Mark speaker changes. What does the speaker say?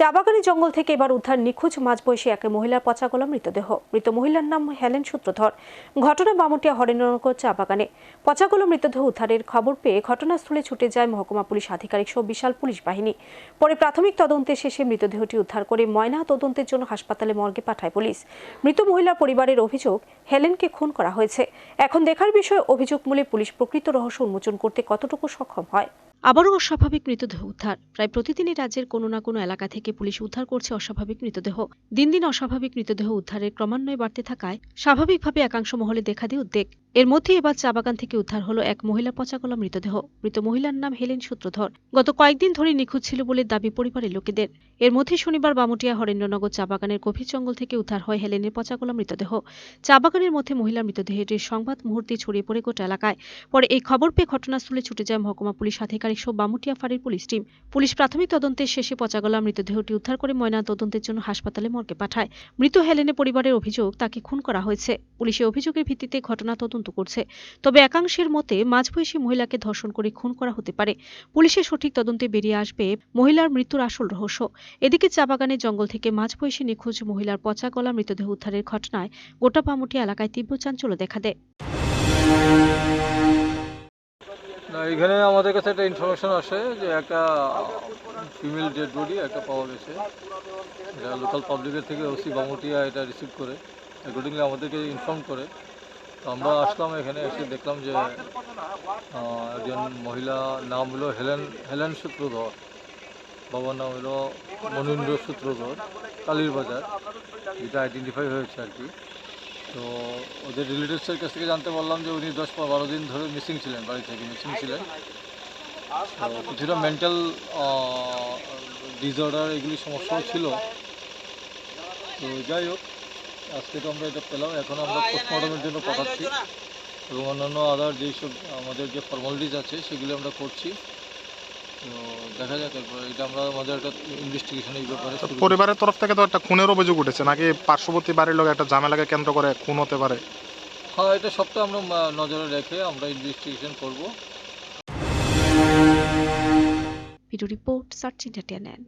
Speaker 1: চা বাগানের জঙ্গল থেকে এবার উদ্ধার নিখোঁজ মাঝবয়সী এক মহিলার পচা গলা মৃতদেহ। মৃত মহিলার নাম হেলেন সূত্রধর। ঘটনা বামুটিয়া হরেন্দ্রনগর চা বাগানে পচা গলা মৃতদেহ উদ্ধারের খবর পেয়ে ঘটনাস্থলে ছুটে যায় মহকুমা পুলিশ আধিকারিক সহ বিশাল পুলিশ বাহিনী। পরে প্রাথমিক তদন্তের শেষে মৃতদেহটি উদ্ধার করে ময়না তদন্তের জন্য হাসপাতালে মর্গে পাঠায় পুলিশ। মৃত মহিলার পরিবারের অভিযোগ হেলেনকে খুন করা হয়েছে। এখন দেখার বিষয়ে, অভিযোগ মূলে পুলিশ প্রকৃত রহস্য উন্মোচন করতে কতটুকু সক্ষম হয়? আবারও অস্বাভাবিক মৃতদেহ উদ্ধার। প্রায় প্রতিদিনই রাজ্যের কোনো না কোনো এলাকা থেকে পুলিশ উদ্ধার করছে অস্বাভাবিক মৃতদেহ। দিন দিন অস্বাভাবিক মৃতদেহ উদ্ধারের ক্রমান্বয়ে বাড়তে থাকায় স্বাভাবিকভাবে একাংশ মহলে দেখা দিয়ে উদ্বেগ। এর মধ্যে এবার চা বাগান থেকে উদ্ধার হলো এক মহিলা পচাগলা মৃতদেহ। মৃত মহিলার নাম হেলেন সূত্রধর। গত কয়েকদিন ধরে নিখোঁজ ছিল বলে দাবি পরিবারের লোকেদের। এর মধ্যে শনিবার বামুটিয়া হরেন্দ্রনগর চা বাগানের গভীর জঙ্গল থেকে উদ্ধার হয় হেলেনের পচাগলা মৃতদেহ। চা বাগানের মধ্যে মহিলার মৃতদেহটির সংবাদ মুহূর্তে ছড়িয়ে পড়ে গোটা এলাকায়। পরে এই খবর পেয়ে ঘটনাস্থলে ছুটে যায় মহকুমা পুলিশ আধিকারিক সহ বামুটিয়া ফাঁড়ির পুলিশ টিম। পুলিশ প্রাথমিক তদন্তের শেষে পচাগলা মৃতদেহটি উদ্ধার করে ময়না তদন্তের জন্য হাসপাতালে মর্গে পাঠায়। মৃত হেলেনের পরিবারের অভিযোগ তাকে খুন করা হয়েছে। পুলিশের অভিযোগের ভিত্তিতে ঘটনা তদন্ত করছে। তবে একাংশের মতে, মাঝবয়সী মহিলাকে ধর্ষণ করে খুন করা হতে পারে। পুলিশের সঠিক তদন্তে বেরিয়ে আসবে মহিলার মৃত্যুর আসল রহস্য। এদিকে চা বাগানের জঙ্গল থেকে মাঝবয়সী নিখোঁজ মহিলার পচা গলা মৃতদেহ উদ্ধারের ঘটনায় গোটা পামুটি এলাকায় তীব্র চাঞ্চল্য দেখা দেয়।
Speaker 2: এখানে আমাদের কাছে একটা ইনফরমেশন আসে যে একটা ফিমেল ডেড বডি একটা পাওয়া গেছে। লোকাল পাবলিকের থেকে ওসি বামুটিয়া এটা রিসিভ করে। অ্যাকর্ডিংলি আমাদেরকে ইনফর্ম করে। তো আমরা আসলাম এখানে এসে দেখলাম যে একজন মহিলা নাম হলো হেলেন হেলেন সূত্রধর। বাবার নাম হলো মনীন্দ্র সূত্রধর, কালীর বাজার। যেটা আইডেন্টিফাই হয়েছে আর কি। তো ওদের রিলেটিভসের কাছ থেকে জানতে পারলাম যে উনি দশ বারো দিন ধরে মিসিং ছিলেন, বাড়ি থেকে মিসিং ছিলেন। কিছুটা মেন্টাল ডিসঅর্ডার এগুলি সমস্যাও ছিল। তো যাই হোক আজকে তো আমরা এটা পেলাম এখন আমরা পোস্টমর্টমের জন্য পাঠাচ্ছি। এবং অন্যান্য আদার যেসব আমাদের যে ফর্মালিটিস আছে সেগুলি আমরা করছি। তো দেখা যাক এরপর এটা আমরা আমাদের একটা ইনভেস্টিগেশন এই ব্যাপারে
Speaker 3: তো পরিবারের তরফ থেকে তো একটা খুনের অভিযোগ উঠেছে নাকি পার্শ্ববর্তী বাড়ির লোক একটা ঝামেলাকে কেন্দ্র করে খুন হতে পারে?
Speaker 2: হ্যাঁ এটা সবটা আমরা নজরে রেখে আমরা ইনভেস্টিগেশন করব।
Speaker 1: Video report search entertainment